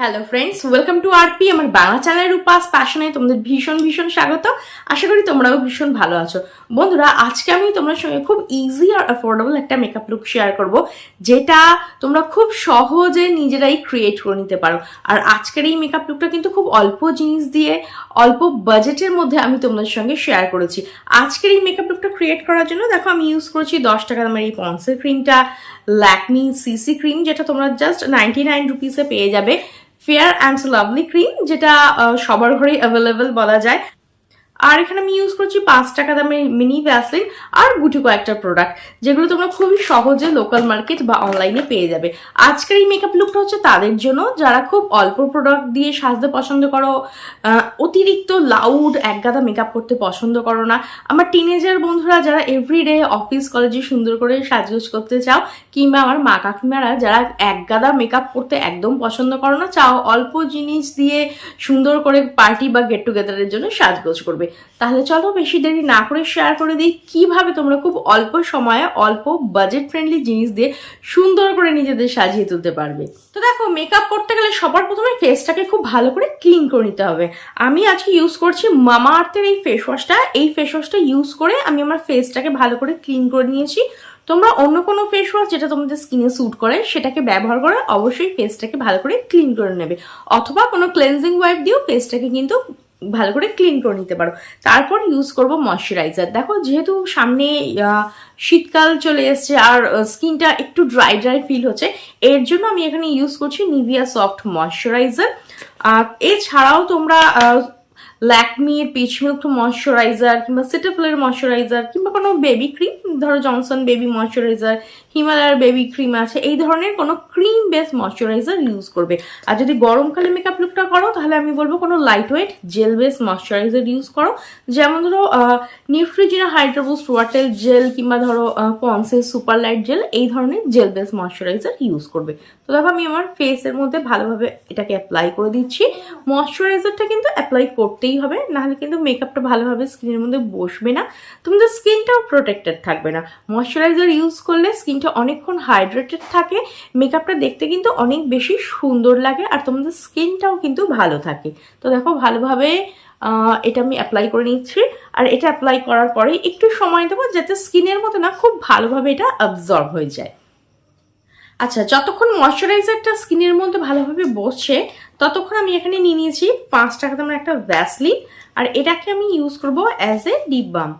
Hello friends welcome to R আমার বাংলা চ্যানেলের উপাস প্যাশনে তোমাদের ভীষণ ভীষণ স্বাগত। আশা করি তোমরাও ভীষণ ভালো আছো। বন্ধুরা, আজকে আমি তোমার সঙ্গে খুব ইজি আর অ্যাফোর্ডেবল একটা মেকআপ লুক শেয়ার করব, যেটা তোমরা খুব সহজে নিজেরাই ক্রিয়েট করে নিতে পারো। আর আজকের এই মেকআপ লুকটা কিন্তু খুব অল্প জিনিস দিয়ে, অল্প বাজেটের মধ্যে আমি তোমাদের সঙ্গে শেয়ার করেছি। আজকের এই মেকআপ লুকটা ক্রিয়েট করার জন্য, দেখো আমি ইউজ করেছি দশ টাকা দামের এই পন্সের ক্রিমটা ল্যাকমি সিসি ক্রিম যেটা তোমরা জাস্ট নাইনটি নাইন রুপিসে পেয়ে যাবে। ফেয়ার অ্যান্ড লাভলি ক্রিম যেটা সবার ঘরেই অ্যাভেলেবেল বলা যায়। আর এখানে আমি ইউজ করছি পাঁচ টাকা দামের মিনি ভ্যাসলিন আর গুটি কয়েকটা প্রোডাক্ট যেগুলো তোমরা খুবই সহজে লোকাল মার্কেট বা অনলাইনে পেয়ে যাবে। আজকের এই মেকআপ লুকটা হচ্ছে তাদের জন্য, যারা খুব অল্প প্রোডাক্ট দিয়ে সাজতে পছন্দ করো অতিরিক্ত লাউড একগাদা মেকআপ করতে পছন্দ করো না। আমার টিনেজার বন্ধুরা, যারা এভরিডে অফিস কলেজে সুন্দর করে সাজগোজ করতে চাও, কিংবা আমার মা কাকিমারা যারা একগাদা মেকআপ করতে একদম পছন্দ করো না, চাও অল্প জিনিস দিয়ে সুন্দর করে পার্টি বা গেট টুগেদারের জন্য সাজগোজ করবে। তাহলে চলো বেশি দেরি না করে শেয়ার করে দিই কীভাবে তোমরা খুব অল্প সময়ে অল্প বাজেট ফ্রেন্ডলি জিনিস দিয়ে সুন্দর করে নিজেদের সাজিয়ে তুলতে পারবে। তো দেখো মেকআপ করতে গেলে সবার প্রথমে ফেসটাকে খুব ভালো করে ক্লিন করে নিতে হবে। আমি আজকে ইউজ করছি মামা আর্থের এই ফেস ওয়াশটা এই ফেস ওয়াশটা ইউজ করে আমি আমার ফেসটাকে ভালো করে ক্লিন করে নিয়েছি। তোমরা অন্য কোনো ফেস ওয়াশ যেটা তোমাদের স্কিনে স্যুট করে সেটাকে ব্যবহার করে অবশ্যই ফেসটাকে ভালো করে ক্লিন করে নেবে। অথবা কোনো ক্লেনজিং ওয়াইপ দিয়েও ফেসটাকে কিন্তু ভালো করে ক্লিন করে নিতে পারো। তারপর ইউজ করব ময়শ্চারাইজার দেখো, যেহেতু সামনে শীতকাল চলে এসছে আর স্কিনটা একটু ড্রাই ড্রাই ফিল হচ্ছে, এর জন্য আমি এখানে ইউজ করছি নিভিয়া সফট ময়শ্চারাইজার এছাড়াও তোমরা ল্যাকমির পিচ মিল্ক ময়শ্চারাইজার কিংবা সিটাফলের ময়শ্চারাইজার কিংবা কোনো বেবি ক্রিম ধরো জনসন বেবি ময়শ্চারাইজার হিমালয়ার বেবি ক্রিম আছে, এই ধরনের কোনো ক্রিম বেস ময়শ্চারাইজার ইউজ করবে। আর যদি গরমকালে মেকআপ লুকটা করো, তাহলে আমি বলব কোনো light weight gel base moisturiser use করো। যেমন ধরো নিউট্রিজিনা হাইড্রোবুস্ট ওয়াটেল জেল কিংবা ধরো পন্সের সুপার লাইট জেল এই ধরনের জেল বেস ময়শ্চারাইজার ইউজ করবে। তো দেখো আমি আমার ফেসের মধ্যে ভালোভাবে এটাকে অ্যাপ্লাই করে দিচ্ছি। ময়শ্চারাইজারটা কিন্তু অ্যাপ্লাই করতেই হবে, নাহলে কিন্তু মেকআপটা ভালোভাবে স্কিনের মধ্যে বসবে না। তোমাদের স্কিনটাও প্রোটেক্টেড থাকবে না। ময়শ্চারাইজার ইউজ করলে স্কিনটা অনেকক্ষণ হাইড্রেটেড থাকে মেকআপটা দেখতে কিন্তু অনেক বেশি সুন্দর লাগে, আর তোমাদের স্কিনটাও কিন্তু ভালো থাকে। তো দেখো ভালোভাবে এটা আমি অ্যাপ্লাই করে নিচ্ছি, আর এটা অ্যাপ্লাই করার পরে একটু সময় দেবো যাতে স্কিনের মতো না খুব ভালোভাবে এটা অবজর্ভ হয়ে যায়। আচ্ছা যতক্ষণ ময়শ্চারাইজারটা স্কিনের মধ্যে ভালোভাবে বসছে, ততক্ষণ আমি এখানে নিয়ে নিয়েছি পাঁচ টাকা দামের একটা ভ্যাসলিন আর এটাকে আমি ইউজ করব অ্যাজ এ ডিপ বাম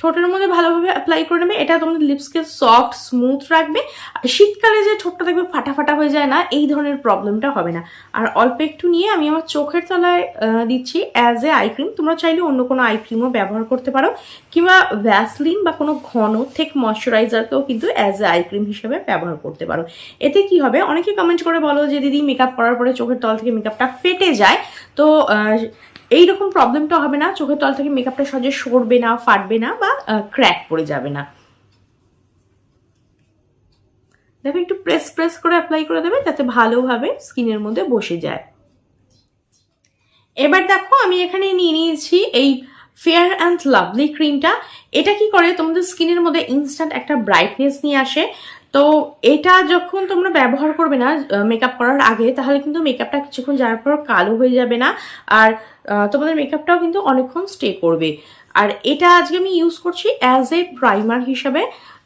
ঠোঁটের মধ্যে ভালোভাবে অ্যাপ্লাই করে নেবে। এটা তোমাদের লিপসকে সফট স্মুথ রাখবে। আর শীতকালে যে ঠোঁটটা দেখবে ফাটা ফাটা হয়ে যায় না, এই ধরনের প্রবলেমটা হবে না। আর অল্প একটু নিয়ে আমি আমার চোখের তলায় দিচ্ছি অ্যাজ এ আই ক্রিম তোমরা চাইলে অন্য কোনো আই ক্রিমও ব্যবহার করতে পারো। কিংবা ভ্যাসলিন বা কোনো ঘন থেক ময়শ্চারাইজারকেও কিন্তু অ্যাজ এ আই ক্রিম হিসেবে ব্যবহার করতে পারো। এতে কি হবে? অনেকে কমেন্ট করে বলো যে, দিদি মেকআপ করার পরে চোখের তল থেকে মেকআপটা ফেটে যায়। তো এইরকম প্রবলেমটা হবে না, চোখের তল থেকে মেকআপটা সহজে সরবে না, ফাটবে না বা ক্র্যাক পড়ে যাবে না। দেখো, একটু প্রেস প্রেস করে অ্যাপ্লাই করে দেবে যাতে ভালোভাবে স্কিনের মধ্যে বসে যায়। এবার দেখো, আমি এখানে নিয়ে নিয়েছি এই ফেয়ার অ্যান্ড লাভলি ক্রিমটা এটা কি করে? তোমাদের স্কিনের মধ্যে ইনস্ট্যান্ট একটা ব্রাইটনেস নিয়ে আসে। তো এটা যখন তোমরা ব্যবহার করবে না মেকআপ করার আগে, তাহলে কিন্তু মেকআপটা কিছুক্ষণ যাওয়ার পর কালো হয়ে যাবে না। আর তোমাদের মেকআপটাও কিন্তু অনেকক্ষণ স্টে করবে। আর এটা আজকে আমি ইউজ করছি অ্যাজ এ প্রাইমার হিসাবে।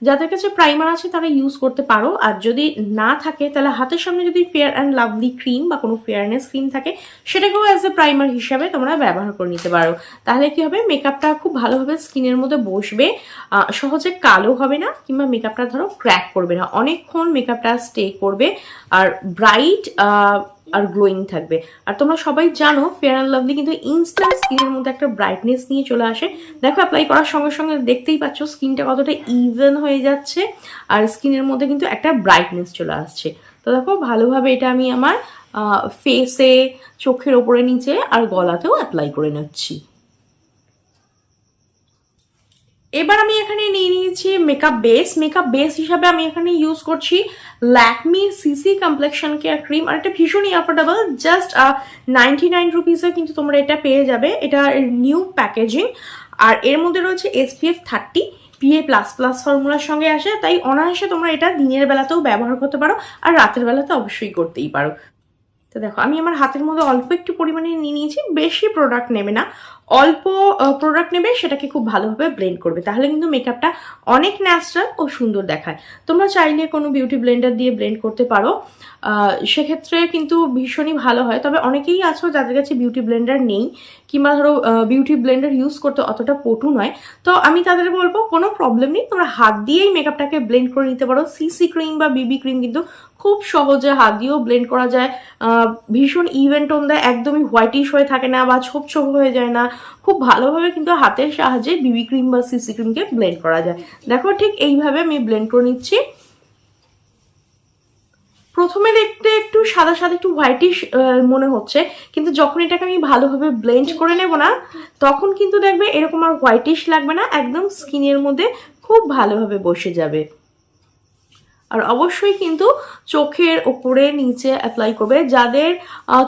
যাদের কাছে প্রাইমার আছে তারা ইউজ করতে পারো। আর যদি না থাকে, তাহলে হাতের সামনে যদি ফেয়ার অ্যান্ড লাভলি ক্রিম বা কোনো ফেয়ারনেস ক্রিম থাকে, সেটাকেও অ্যাজ এ প্রাইমার হিসাবে তোমরা ব্যবহার করে নিতে পারো। তাহলে কি হবে? মেকআপটা খুব ভালোভাবে স্কিনের মধ্যে বসবে। সহজে কালো হবে না, কিংবা মেকআপটা ধরো ক্র্যাক করবে না। অনেকক্ষণ মেকআপটা স্টে করবে। আর ব্রাইট আর গ্লোয়িং থাকবে। আর তোমরা সবাই জানো ফেয়ার অ্যান্ড লাভলি কিন্তু ইনস্ট্যান্ট স্কিনের মধ্যে একটা ব্রাইটনেস নিয়ে চলে আসে। দেখো অ্যাপ্লাই করার সঙ্গে সঙ্গে দেখতেই পাচ্ছ স্কিনটা কতটা ইভেন হয়ে যাচ্ছে, আর স্কিনের মধ্যে কিন্তু একটা ব্রাইটনেস চলে আসছে। তো দেখো, ভালোভাবে এটা আমি আমার ফেসে চোখের ওপরে, নিচে, আর গলাতেও অ্যাপ্লাই করে নিচ্ছি। এবার আমি এখানে নিয়ে নিয়েছি মেকআপ বেস মেকআপ বেস হিসাবে আমি এখানে ইউজ করছি Lakme CC complexion care cream আর এটা ভীষণই অ্যাফোর্ডেবল জাস্ট নাইনটি নাইন রুপিসে কিন্তু তোমরা এটা পেয়ে যাবে। এটা নিউ প্যাকেজিং আর এর মধ্যে রয়েছে SPF thirty PA plus plus ফর্মুলার সঙ্গে আসে। তাই অনায়াসে তোমরা এটা দিনের বেলাতেও ব্যবহার করতে পারো আর রাতের বেলাতে অবশ্যই করতেই পারো। তো দেখো, আমি আমার হাতের মধ্যে অল্প একটু পরিমাণে নিয়ে নিয়েছি, বেশি প্রোডাক্ট নেবে না। অল্প প্রোডাক্ট নেবে, সেটাকে খুব ভালোভাবে ব্লেন্ড করবে। তাহলে কিন্তু মেকআপটা অনেক ন্যাচারাল ও সুন্দর দেখায়। তোমরা চাইলে কোনো বিউটি ব্লেন্ডার দিয়ে ব্লেন্ড করতে পারো। সেক্ষেত্রে কিন্তু ভীষণই ভালো হয়। তবে অনেকেই আছো যাদের কাছে বিউটি ব্লেন্ডার নেই, কিংবা ধরো বিউটি ব্লেন্ডার ইউজ করতে অতটা পটু নয়। তো আমি তাদের বলব, কোনো প্রবলেম নেই। তোমরা হাত দিয়েই মেকআপটাকে ব্লেন্ড করে নিতে পারো। সিসি ক্রিম বা বিবি ক্রিম কিন্তু খুব সহজে হাত দিয়েও ব্লেন্ড করা যায়। ভীষণ ইভেন্ট টোন দেয় একদমই হোয়াইটিশ হয়ে থাকে না বা ছোপ ছোপ হয়ে যায় না। খুব ভালোভাবে কিন্তু হাতের সাহায্যে বিবি ক্রিম বা সিসি ক্রিমকে ব্লেন্ড করা যায়। দেখো ঠিক এইভাবে আমি ব্লেন্ড করে নিচ্ছি। প্রথমে দেখতে একটু সাদা সাদা একটু হোয়াইটিশ মনে হচ্ছে। কিন্তু যখন এটাকে আমি ভালোভাবে ব্লেন্ড করে নেব না, তখন কিন্তু দেখবে এরকম আর হোয়াইটিশ লাগবে না। একদম স্কিনের মধ্যে খুব ভালোভাবে বসে যাবে। আর অবশ্যই কিন্তু চোখের ওপরে নিচে অ্যাপ্লাই করবে। যাদের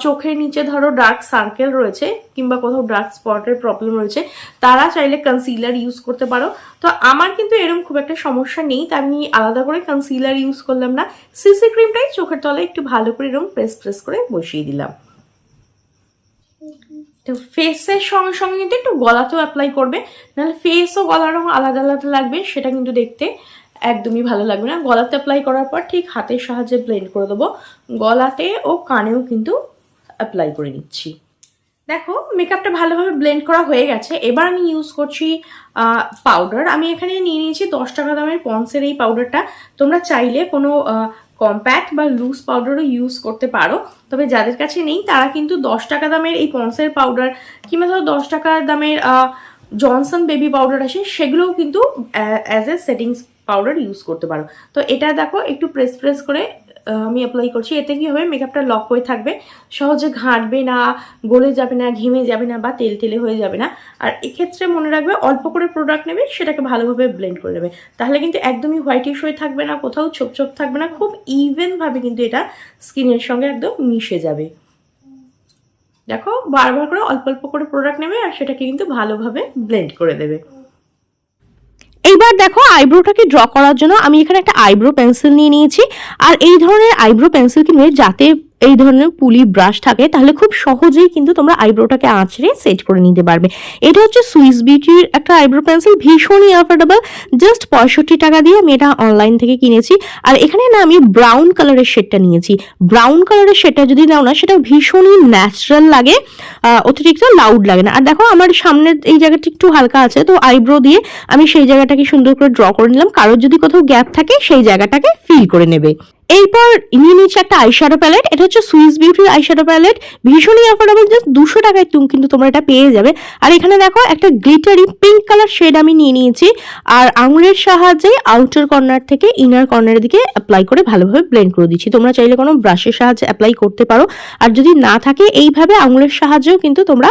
চোখের নিচে ধরো ডার্ক সার্কেল রয়েছে কিংবা কোথাও ডার্ক স্পটের প্রবলেম রয়েছে, তারা চাইলে কনসিলার ইউজ করতে পারো। তো আমার কিন্তু এরকম খুব একটা সমস্যা নেই তাই আমি আলাদা করে কনসিলার ইউজ করলাম না। সিসি ক্রিমটাই চোখের তলায় একটু ভালো করে এরকম প্রেস প্রেস করে বসিয়ে দিলাম। তো ফেসের সঙ্গে সঙ্গে কিন্তু একটু গলাতেও অ্যাপ্লাই করবে। নাহলে ফেস ও গলার রঙ আলাদা আলাদা লাগবে, সেটা কিন্তু দেখতে। একদমই ভালো লাগবে না। গলাতে অ্যাপ্লাই করার পর ঠিক হাতের সাহায্যে ব্লেন্ড করে দেবো। গলাতে ও কানেও কিন্তু অ্যাপ্লাই করে নিচ্ছি। দেখো মেকআপটা ভালোভাবে ব্লেন্ড করা হয়ে গেছে। এবার আমি ইউজ করছি পাউডার আমি এখানে নিয়ে নিয়েছি দশ টাকা দামের পন্সের এই পাউডারটা তোমরা চাইলে কোনো কম্প্যাক্ট বা লুজ পাউডারও ইউজ করতে পারো। তবে যাদের কাছে নেই, তারা কিন্তু দশ টাকা দামের এই পন্সের পাউডার কিংবা ধরো দশ টাকার দামের জনসন বেবি পাউডার আসে, সেগুলোও কিন্তু as a settings powder use করতে পারো। তো এটা দেখো, একটু প্রেস প্রেস করে আমি অ্যাপ্লাই করছি। এতে কি হবে? মেকআপটা লক হয়ে থাকবে। সহজে ঘাঁটবে না, গলে যাবে না, ঘেমে যাবে না বা তেল তেলে হয়ে যাবে না। আর এক্ষেত্রে মনে রাখবে, অল্প করে প্রোডাক্ট নেবে, সেটাকে ভালোভাবে ব্লেন্ড করে নেবে। তাহলে কিন্তু একদমই হোয়াইটিশ হয়ে থাকবে না, কোথাও ছোপ ছোপ থাকবে না। খুব ইভেনভাবে কিন্তু এটা স্কিনের সঙ্গে একদম মিশে যাবে। দেখো, বারবার করে অল্প অল্প করে প্রোডাক্ট নেবে, আর সেটাকে কিন্তু ভালোভাবে ব্লেন্ড করে দেবে। এইবার দেখো আইব্রোটাকে ড্র করার জন্য আমি এখানে একটা আইব্রো পেন্সিল নিয়ে নিয়েছি। আর এই ধরনের আইব্রো পেন্সিল কিনবে যাতে এই ধরনের পুলি ব্রাশ থাকে, তাহলে খুব সহজেই কিন্তু তোমরা আইব্রোটাকে আঁচড়ে সেট করে নিতে পারবে। এটা হচ্ছে সুইস বিউটির একটা আইব্রো পেন্সিল ভীষণই অ্যাফোর্ডেবল জাস্ট পঁয়ষট্টি টাকা দিয়ে আমি এটা অনলাইন থেকে কিনেছি। আর এখানে না আমি ব্রাউন কালারের শেডটা নিয়েছি। ব্রাউন কালারের শেডটা যদি নাও না সেটা ভীষণই ন্যাচারাল লাগে অতিরিক্ত লাউড লাগে না। আর দেখো, আমার সামনের এই জায়গাটা একটু হালকা আছে, তো আইব্রো দিয়ে আমি সেই জায়গাটাকে সুন্দর করে ড্র করে নিলাম। কারোর যদি কোথাও গ্যাপ থাকে, সেই জায়গাটাকে ফিল করে নেবে। এরপর নিয়ে নিচ্ছে একটা আইশ্যাডো প্যালেট এটা হচ্ছে সুইস বিউটির আইশ্যাডো প্যালেট ভীষণই অ্যাফোর্ডেবল জাস্ট দুশো টাকায় তুমি কিন্তু তোমরা এটা পেয়ে যাবে। আর এখানে দেখো, একটা গ্লিটারি পিঙ্ক কালার শেড আমি নিয়ে নিয়েছি, আর আঙুলের সাহায্যে আউটার কর্নার থেকে ইনার কর্নারের দিকে অ্যাপ্লাই করে ভালোভাবে ব্লেন্ড করে দিচ্ছি। তোমরা চাইলে কোনো ব্রাশের সাহায্যে অ্যাপ্লাই করতে পারো। আর যদি না থাকে, এইভাবে আঙুলের সাহায্যেও কিন্তু তোমরা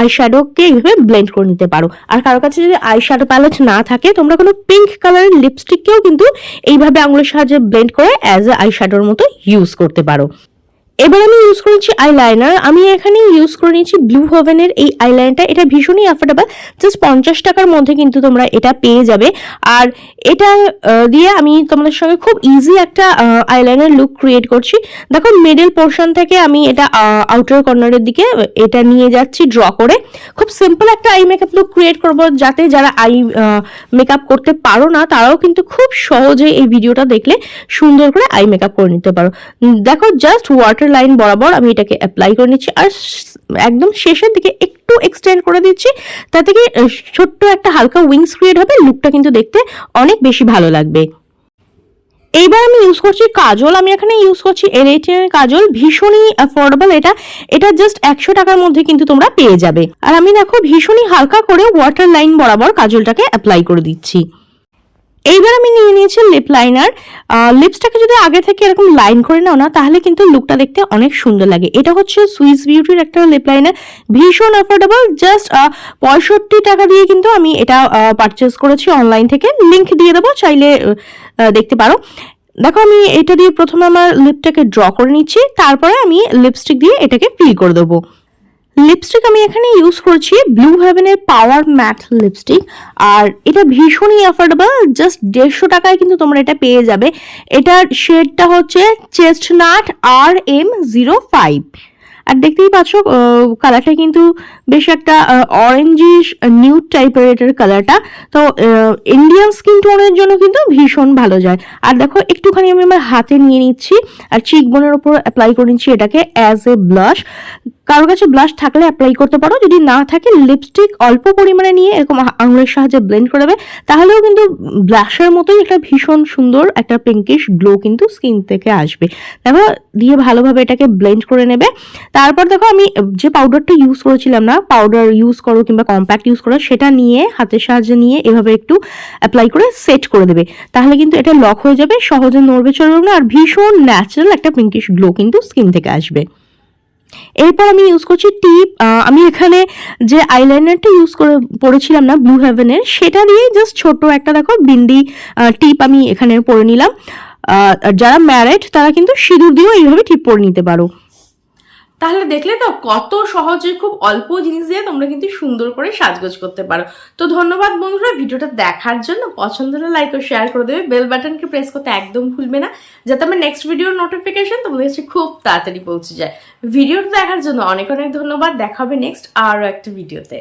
আইশ্যাডোকে এইভাবে ব্লেন্ড করে নিতে পারো। আর কারও কাছে যদি আইশ্যাডো প্যালেট না থাকে, তোমরা কোনো পিঙ্ক কালারের লিপস্টিককেও কিন্তু এইভাবে আঙুলের সাহায্যে ব্লেন্ড করে অ্যাজ এ আইশ্যাডোর মতো ইউজ করতে পারো। এবার আমি ইউজ করেছি আইলাইনার আমি এখানে ইউজ করে নিয়েছি ব্লু হোভেনের এই আইলাইনারটা এটা ভীষণই অ্যাফোর্ডেবল জাস্ট পঞ্চাশ টাকার মধ্যে কিন্তু তোমরা এটা পেয়ে যাবে। আর এটা দিয়ে আমি তোমাদের সঙ্গে খুব ইজি একটা আইলাইনার লুক ক্রিয়েট করছি। দেখো মিডল পোর্শন থেকে আমি এটা আউটার কর্নারের দিকে এটা নিয়ে যাচ্ছি ড্র করে। খুব সিম্পল একটা আই মেকআপ লুক ক্রিয়েট করব যাতে যারা আই মেকআপ করতে পারো না তারাও কিন্তু খুব সহজে এই ভিডিওটা দেখলে সুন্দর করে আই মেকআপ করে নিতে পারো। দেখো জাস্ট ওয়াটার লাইন বরাবর আমি এটাকে অ্যাপ্লাই করে নিচ্ছি। আর একদম শেষের দিকে একটু এক্সটেন্ড করে দিচ্ছি তাতে কি আহ, ছোট্ট একটা হালকা উইংস ক্রিয়েট হবে লুকটা কিন্তু দেখতে অনেক বেশি ভালো লাগবে। এইবার আমি ইউজ করছি কাজল, আমি এখানে ইউজ করছি এর কাজল, ভীষণই অ্যাফোর্ডেবল এটা। এটা জাস্ট একশো টাকার মধ্যে কিন্তু তোমরা পেয়ে যাবে। আর আমি দেখো ভীষণই হালকা করে ওয়াটার লাইন বরাবর কাজলটাকে অ্যাপ্লাই করে দিচ্ছি। এইবার আমি নিয়ে নিয়েছি লিপ লাইনার লিপসটাকে যদি আগে থেকে এরকম লাইন করে নাও না, তাহলে কিন্তু লুকটা দেখতে অনেক সুন্দর লাগে। এটা হচ্ছে সুইস বিউটির একটা লিপ লাইনার ভীষণ অ্যাফোর্ডেবল জাস্ট পঁয়ষট্টি টাকা দিয়ে কিন্তু আমি এটা পারচেস করেছি অনলাইন থেকে। লিংক দিয়ে দেবো, চাইলে দেখতে পারো। দেখো, আমি এটা দিয়ে প্রথমে আমার লিপটাকে ড্র করে নিচ্ছি, তারপরে আমি লিপস্টিক দিয়ে এটাকে ফিল করে দেবো। লিপস্টিক আমি এখানে ইউজ করছি ব্লু হেভেনের পাওয়ার ম্যাট লিপস্টিক আর এটা ভীষণই অ্যাফোর্ডেবল জাস্ট দেড়শো টাকায় কিন্তু তোমরা এটা পেয়ে যাবে। এটার শেডটা হচ্ছে চেস্টনাট আর এম জিরো ফাইভ আর দেখতেই পাচ্ছ কালারটা কিন্তু বেশ একটা অরেঞ্জিশ নিউড টাইপের এটার কালারটা তো ইন্ডিয়ান স্কিন টোনের জন্য কিন্তু ভীষণ ভালো যায়। আর দেখো, একটুখানি আমি আমার হাতে নিয়ে নিচ্ছি। আর চিক বোনের ওপর অ্যাপ্লাই করে নিচ্ছি এটাকে অ্যাজ এ ব্লাশ কারোর কাছে ব্লাশ থাকলে অ্যাপ্লাই করতে পারো। যদি না থাকে লিপস্টিক অল্প পরিমাণে নিয়ে এরকম আঙুলের সাহায্যে ব্লেন্ড করে দেবে। তাহলেও কিন্তু ব্লাশের মতোই একটা ভীষণ সুন্দর একটা পিঙ্কিশ গ্লো কিন্তু স্কিন থেকে আসবে। দেখো, দিয়ে ভালোভাবে এটাকে ব্লেন্ড করে নেবে। তারপর দেখো, আমি যে পাউডারটা ইউজ করেছিলাম না পাউডার ইউজ করো কিংবা কম্প্যাক্ট ইউজ করো, সেটা নিয়ে, হাতের সাহায্যে নিয়ে এভাবে একটু অ্যাপ্লাই করে সেট করে দেবে। তাহলে কিন্তু এটা লক হয়ে যাবে, সহজে নড়বে চড়বে না, আর ভীষণ ন্যাচারাল একটা পিঙ্কিশ গ্লো কিন্তু স্কিন থেকে আসবে। এরপর আমি ইউজ করছি টিপ আমি এখানে যে আইলাইনারটা ইউজ করে পড়েছিলাম না ব্লু হেভেনের সেটা দিয়ে জাস্ট ছোট একটা দেখো বিন্দি টিপ আমি এখানে পরে নিলাম। যারা ম্যারেড তারা কিন্তু সিঁদুর দিয়েও এইভাবে টিপ পরে নিতে পারো। তাহলে দেখলে তো কত সহজে খুব অল্প জিনিস দিয়ে তোমরা কিন্তু সুন্দর করে সাজগোজ করতে পারো। তো ধন্যবাদ বন্ধুরা, ভিডিওটা দেখার জন্য। পছন্দ হলে লাইক ও শেয়ার করে দেবে। বেল বাটনকে প্রেস করতে একদম ভুলবে না, যাতে আমার নেক্সট ভিডিওর নোটিফিকেশন তোমাদের কাছে খুব তাড়াতাড়ি পৌঁছে যায়। ভিডিওটা দেখার জন্য অনেক অনেক ধন্যবাদ। দেখা হবে নেক্সট আরও একটা ভিডিওতে